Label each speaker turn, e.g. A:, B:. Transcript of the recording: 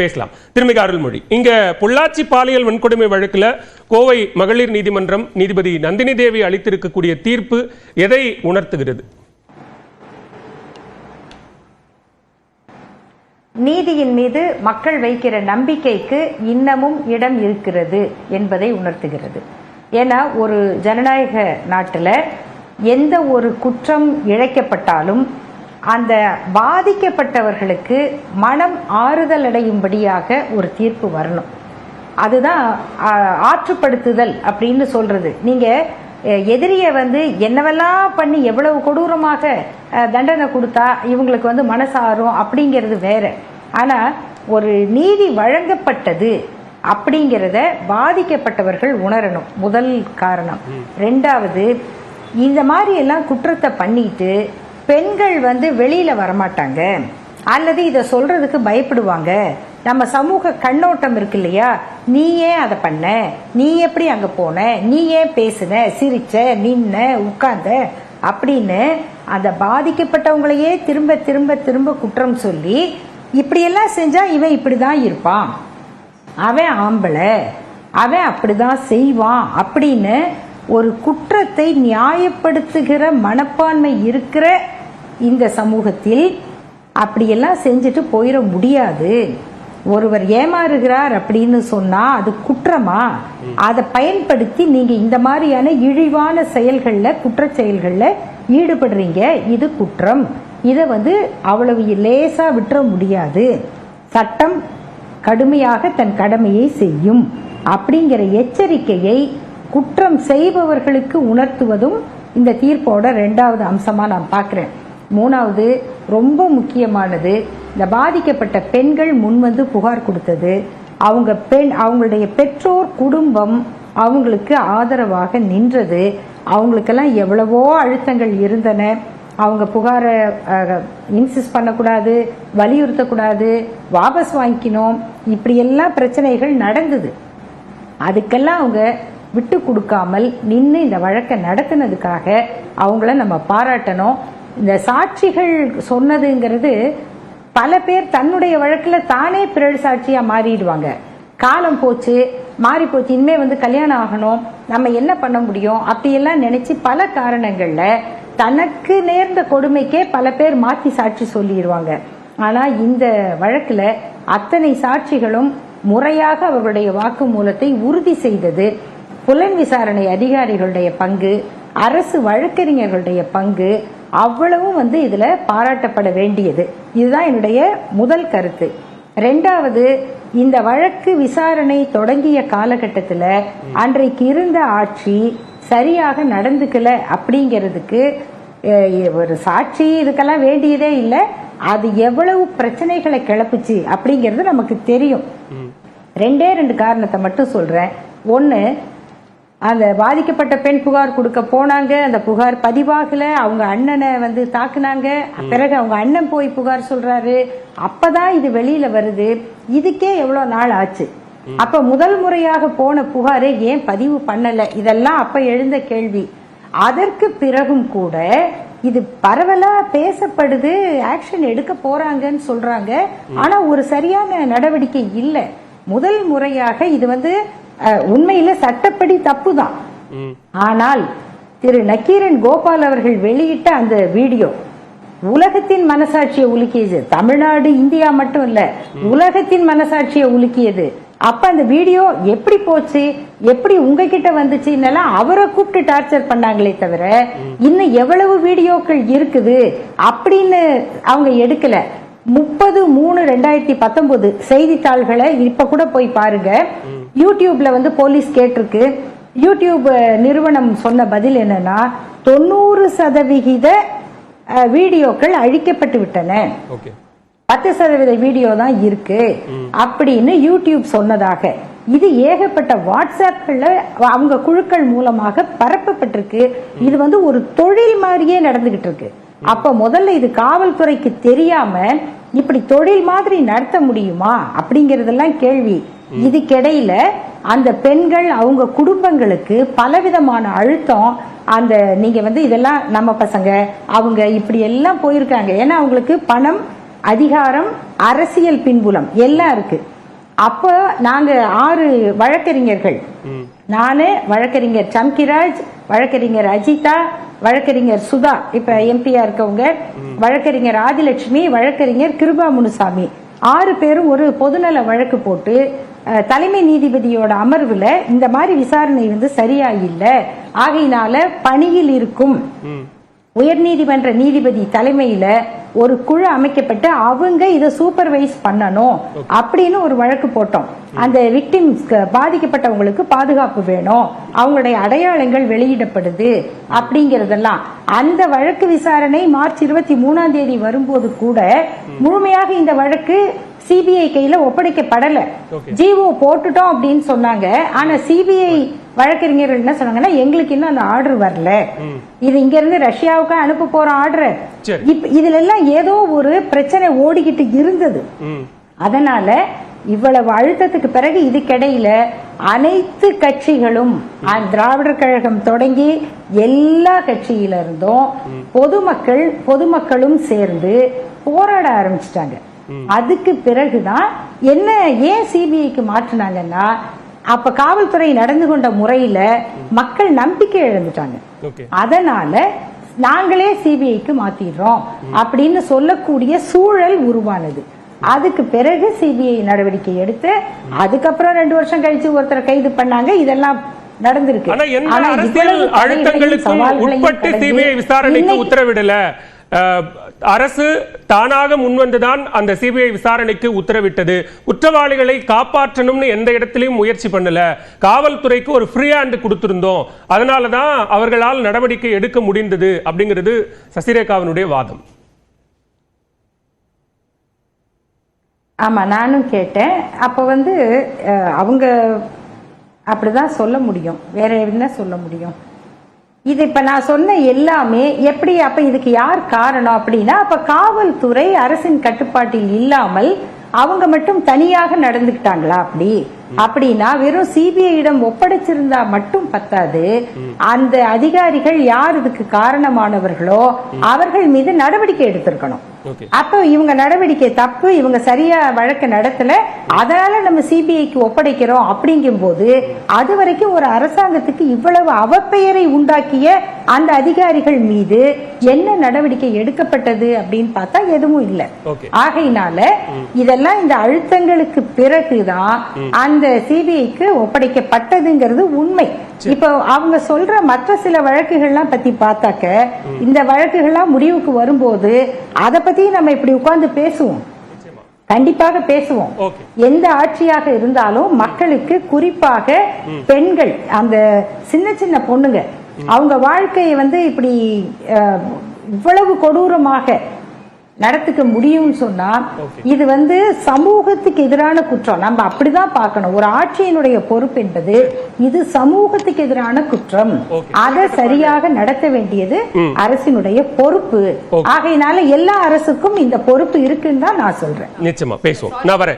A: பேசலாம் திருமிக அருள்மொழி இங்க பொள்ளாச்சி பாலியல் வன்கொடுமை வழக்கில் கோவை மகளிர் நீதிமன்றம் நீதிபதி நந்தினி தேவி அளித்திருக்கக்கூடிய தீர்ப்பு எதை உணர்த்துகிறது
B: நீதியின் மீது மக்கள் வைக்கிற நம்பிக்கைக்கு இன்னமும் இடம் இருக்கிறது என்பதை உணர்த்துகிறது ஏன்னா ஒரு ஜனநாயக நாட்டில் எந்த ஒரு குற்றம் இழைக்கப்பட்டாலும் அந்த பாதிக்கப்பட்டவர்களுக்கு மனம் ஆறுதல் அடையும்படியாக ஒரு தீர்ப்பு வரணும் அதுதான் ஆற்றுப்படுத்துதல் அப்படின்னு சொல்கிறது நீங்கள் எதிரியை வந்து என்னவெல்லாம் பண்ணி எவ்வளவு கொடூரமாக தண்டனை கொடுத்தா இவங்களுக்கு வந்து மனசாரும் அப்படிங்கிறது வேற ஆனால் ஒரு நீதி வழங்கப்பட்டது அப்படிங்கிறத பாதிக்கப்பட்டவர்கள் உணரணும் முதல் காரணம் ரெண்டாவது இந்த மாதிரி எல்லாம் குற்றத்தை பண்ணிட்டு பெண்கள் வந்து வெளியில் வரமாட்டாங்க அல்லது இதை சொல்கிறதுக்கு பயப்படுவாங்க நம்ம சமூக கண்ணோட்டம் இருக்கு இல்லையா நீ ஏன் அதை பண்ண நீ எப்படி அங்கே போன நீ ஏன் பேசுன சிரிச்ச நின்ன உட்கார்ந்த அப்படின்னு அந்த பாதிக்கப்பட்டவங்களையே திரும்ப திரும்ப திரும்ப குற்றம் சொல்லி இப்படியெல்லாம் செஞ்சால் இவன் இப்படி தான் இருப்பான் அவன் ஆம்பளை அவன் அப்படிதான் செய்வான் அப்படின்னு ஒரு குற்றத்தை நியாயப்படுத்துகிற மனப்பான்மை இருக்கிற இந்த சமூகத்தில் அப்படியெல்லாம் செஞ்சுட்டு போயிட முடியாது ஒருவர் ஏமாறுகிறார் அப்படின்னு சொன்னா அது குற்றமா அதை பயன்படுத்தி நீங்க இந்த மாதிரியான இழிவான செயல்கள்ல குற்ற செயல்கள்ல ஈடுபடுறீங்க இது குற்றம் இதை வந்து அவ்வளவு லேசா விட்டுற முடியாது சட்டம் கடுமையாக தன் கடமையை செய்யும் அப்படிங்கிற எச்சரிக்கையை குற்றம் செய்பவர்களுக்கு உணர்த்துவதும் இந்த தீர்ப்போட ரெண்டாவது அம்சமா நான் பார்க்குறேன் மூணாவது ரொம்ப முக்கியமானது இந்த பாதிக்கப்பட்ட பெண்கள் முன்வந்து புகார் கொடுத்தது அவங்க பெண் அவங்களுடைய பெற்றோர் குடும்பம் அவங்களுக்கு ஆதரவாக நின்றது அவங்களுக்கெல்லாம் எவ்வளவோ அழுத்தங்கள் இருந்தன அவங்க புகாரை இன்சிஸ் பண்ணக்கூடாது வலியுறுத்தக்கூடாது வாபஸ் வாங்கிக்கணும் இப்படியெல்லாம் பிரச்சனைகள் நடந்தது அதுக்கெல்லாம் அவங்க விட்டு கொடுக்காமல் நின்று இந்த வழக்கை நடத்தினதுக்காக அவங்கள நம்ம பாராட்டணும் இந்த சாட்சிகள் சொன்னதுங்கிறது பல பேர் தன்னுடைய வழக்கில் தானே பிறழ் சாட்சியாக மாறிடுவாங்க காலம் போச்சு மாறி போச்சு இனிமேல் வந்து கல்யாணம் ஆகணும் நம்ம என்ன பண்ண முடியும் அப்படியெல்லாம் நினச்சி பல காரணங்களில் தனக்கு நேர்ந்த கொடுமைக்கே பல பேர் மாற்றி சாட்சி சொல்லிடுவாங்க ஆனால் இந்த வழக்கில் அத்தனை சாட்சிகளும் முறையாக அவர்களுடைய வாக்கு மூலத்தை உறுதி செய்தது புலன் விசாரணை அதிகாரிகளுடைய பங்கு அரசு வழக்கறிஞர்களுடைய பங்கு அவ்வளவும் வந்து இதில் பாராட்டப்பட வேண்டியது இதுதான் என்னுடைய முதல் கருத்து ரெண்டாவது இந்த வழக்கு விசாரணை தொடங்கிய காலகட்டத்தில் அன்றைக்கு இருந்த ஆட்சி சரியாக நடந்துக்கல அப்படிங்கிறதுக்கு ஒரு சாட்சி இதுக்கெல்லாம் வேண்டியதே இல்லை அது எவ்வளவு பிரச்சனைகளை கிளப்புச்சு அப்படிங்கிறது நமக்கு தெரியும் ரெண்டே ரெண்டு காரணத்தை மட்டும் சொல்கிறேன் ஒன்று அந்த பாதிக்கப்பட்ட பெண் புகார் கொடுக்க போனாங்க அந்த புகார் பதிவாகல அவங்க அண்ணனை வந்து தாக்குனாங்க பிறகு அவங்க அண்ணன் போய் புகார் சொல்றாரு அப்பதான் இது வெளியில வருது இதுக்கே எவ்வளவு நாள் ஆச்சு அப்ப முதல் முறையாக போன புகாரை ஏன் பதிவு பண்ணல இதெல்லாம் அப்ப எழுந்த கேள்வி அதற்கு பிறகும் கூட இது பரவலா பேசப்படுது ஆக்ஷன் எடுக்க போறாங்கன்னு சொல்றாங்க ஆனா ஒரு சரியான நடவடிக்கை இல்லை முதல் முறையாக இது வந்து உண்மையில சட்டப்படி தப்பு தான் ஆனால் திரு நக்கீரன் கோபால் அவர்கள் வெளியிட்ட அந்த வீடியோ உலகத்தின் மனசாட்சியை உலுக்கியது தமிழ்நாடு இந்தியா மட்டும் இல்ல உலகத்தின் மனசாட்சியை உலுக்கியது அப்ப அந்த வீடியோ எப்படி போச்சு எப்படி உங்ககிட்ட வந்துச்சு அவரை கூப்பிட்டு டார்ச்சர் பண்ணாங்களே தவிர இன்னும் எவ்வளவு வீடியோக்கள் இருக்குது அப்படின்னு அவங்க எடுக்கல முப்பது மூணு ரெண்டாயிரத்தி பத்தொன்பது செய்தித்தாள்களை இப்ப கூட போய் பாருங்க யூடியூப்ல வந்து போலீஸ் கேட்டிருக்கு யூடியூப் நிறுவனம் சொன்ன பதில் என்னன்னா தொண்ணூறு சதவிகித வீடியோக்கள் அழிக்கப்பட்டு விட்டன பத்து சதவீத வீடியோ தான் இருக்கு அப்படின்னு யூடியூப் சொன்னதாக இது ஏகப்பட்ட வாட்ஸ்அப்கள்ல அவங்க குழுக்கள் மூலமாக பரப்பப்பட்டிருக்கு இது வந்து ஒரு தொழில் மாதிரியே நடந்துகிட்டு இருக்கு அப்ப முதல்ல இது காவல்துறைக்கு தெரியாம இப்படி தொழில் மாதிரி நடத்த முடியுமா அப்படிங்கிறதெல்லாம் கேள்வி இதுக்கிடையில அந்த பெண்கள் அவங்க குடும்பங்களுக்கு பலவிதமான அழுத்தம் அந்த நீங்க வந்து இதெல்லாம் நம்ம பசங்க அவங்க இப்படி எல்லாம் போயிருக்காங்க ஏன்னா அவங்களுக்கு பணம் அதிகாரம் அரசியல் பின்புலம் எல்லாம் இருக்கு அப்போ நாங்கள் ஆறு வழக்கறிஞர்கள் நான் வழக்கறிஞர் சம்கிராஜ் வழக்கறிஞர் அஜிதா வழக்கறிஞர் சுதா இப்போ எம்பியா இருக்கவங்க வழக்கறிஞர் ஆதிலட்சுமி வழக்கறிஞர் கிருபா முனுசாமி ஆறு பேரும் ஒரு பொதுநல வழக்கு போட்டு தலைமை நீதிபதியோட அமர்வுல இந்த மாதிரி விசாரணை வந்து சரியா இல்லை ஆகையினால பணியில் இருக்கும் உயர்நீதிமன்ற நீதிபதி தலைமையில ஒரு குழு அமைக்கப்பட்டு அவங்க இதை சூப்பர்வைஸ் பண்ணணும் அப்படின்னு ஒரு வழக்கு போட்டோம் அந்த விக்டிம்ஸ்க்கு பாதிக்கப்பட்டவங்களுக்கு பாதுகாப்பு வேணும் அவங்களுடைய அடையாளங்கள் வெளியிடப்படுது அப்படிங்கறதெல்லாம் அந்த வழக்கு விசாரணை மார்ச் இருபத்தி மூணாம் தேதி வரும்போது கூட முழுமையாக இந்த வழக்கு சிபிஐ கையில ஒப்படைக்கப்படல ஜிஓ போட்டுட்டோம் அப்படின்னு சொன்னாங்க ஆனா சிபிஐ வழக்கறிஞர்கள் என்ன சொன்னாங்கன்னா எங்களுக்கு இன்னும் அந்த ஆர்டர் வரல இது இங்க இருந்து ரஷ்யாவுக்கு அனுப்ப போற ஆர்டர் இப்ப இதுல எல்லாம் ஏதோ ஒரு பிரச்சனை ஓடிக்கிட்டு இருந்தது அதனால இவ்வளவு அழுத்தத்துக்கு பிறகு இது கிடையில அனைத்து கட்சிகளும் திராவிடர் கழகம் தொடங்கி எல்லா கட்சியில இருந்தும் பொதுமக்கள் பொதுமக்களும் சேர்ந்து போராட ஆரம்பிச்சிட்டாங்க அதுக்கு பிறகுதான் என்ன ஏன் சிபிஐக்கு மாற்றினாங்கன்னா அப்ப காவல்துறை நடந்து கொண்ட முறையில மக்கள் நம்பிக்கை இழந்துட்டாங்க அதனால நாங்களே சிபிஐக்கு மாத்திடுறோம் அப்படின்னு சொல்லக்கூடிய சூழல் உருவானது அதுக்கு பிறகு சிபிஐ நடவடிக்கை எடுத்து அதுக்கப்புறம் ரெண்டு வருஷம் கழிச்சு ஒருத்தர் கைது பண்ணாங்க இதெல்லாம் நடந்திருக்கு
A: ஆனா அழுத்தங்களுக்கு உட்பட்டு சிபிஐ விசாரணைக்கு உத்தரவிடல அரசு தானாக முன்வந்துதான் அந்த சிபிஐ விசாரணைக்கு உத்தரவிட்டது குற்றவாளிகளை காப்பாற்றணும்னு எந்த இடத்திலையும் முயற்சி பண்ணல காவல்துறைக்கு ஒரு ஃப்ரீ ஹேண்ட் கொடுத்திருந்தோம் அதனால தான் அவர்களால் நடவடிக்கை எடுக்க முடிந்தது அப்படிங்கிறது சசிரேகாவினுடைய வாதம்
B: ஆமாம் நானும் கேட்டேன் அப்போ வந்து அவங்க அப்படிதான் சொல்ல முடியும் வேற என்ன சொல்ல முடியும் இது இப்போ நான் சொன்ன எல்லாமே எப்படி அப்போ இதுக்கு யார் காரணம் அப்படின்னா அப்போ காவல்துறை அரசின் கட்டுப்பாட்டில் இல்லாமல் அவங்க மட்டும் தனியாக நடந்துக்கிட்டாங்களா அப்படி அப்படின்னா வெறும் சிபிஐயிடம் ஒப்படைச்சிருந்தா மட்டும் பத்தாது அந்த அதிகாரிகள் யார் இதுக்கு காரணமானவர்களோ அவர்கள் மீது நடவடிக்கை எடுத்திருக்கணும் அப்போ இவங்க நடவடிக்கை தப்பு இவங்க சரியா வழக்கு நடத்தல அதனால நம்ம சிபிஐக்கு ஒப்படைக்கிறோம் அப்படிங்கும் போது அது வரைக்கும் ஒரு அரசாங்கத்துக்கு இவ்வளவு அவப்பெயரை உண்டாக்கிய அந்த அதிகாரிகள் மீது என்ன நடவடிக்கை எடுக்கப்பட்டது அப்படின்னு பார்த்தா எதுவும் இல்லை ஆகையினால இதெல்லாம் இந்த அழுத்தங்களுக்கு பிறகுதான் அந்த சிபிஐக்கு ஒப்படைக்கப்பட்டதுங்கிறது உண்மை இப்போ அவங்க சொல்ற மற்ற சில வழக்குகள்லாம் பத்தி பார்த்தாக்க இந்த வழக்குகள்லாம் முடிவுக்கு வரும்போது அதை பத்தி பத்தியும் நம்ம இப்படி உட்கார்ந்து பேசுவோம் கண்டிப்பாக பேசுவோம் எந்த ஆட்சியாக இருந்தாலும் மக்களுக்கு குறிப்பாக பெண்கள் அந்த சின்ன சின்ன பொண்ணுங்க அவங்க வாழ்க்கையை வந்து இப்படி இவ்வளவு கொடூரமாக நடத்துக்க முடியும்னு சொன்னா இது வந்து சமூகத்துக்கு எதிரான குற்றம் நம்ம அப்படிதான் பார்க்கணும் ஒரு ஆட்சியினுடைய பொறுப்பு என்பது இது சமூகத்துக்கு எதிரான குற்றம் அதை சரியாக நடத்த வேண்டியது அரசினுடைய பொறுப்பு ஆகையினால எல்லா அரசுக்கும் இந்த பொறுப்பு இருக்குன்னு தான் நான் சொல்றேன் நிச்சயமா பேசுவோம் நான் வரேன்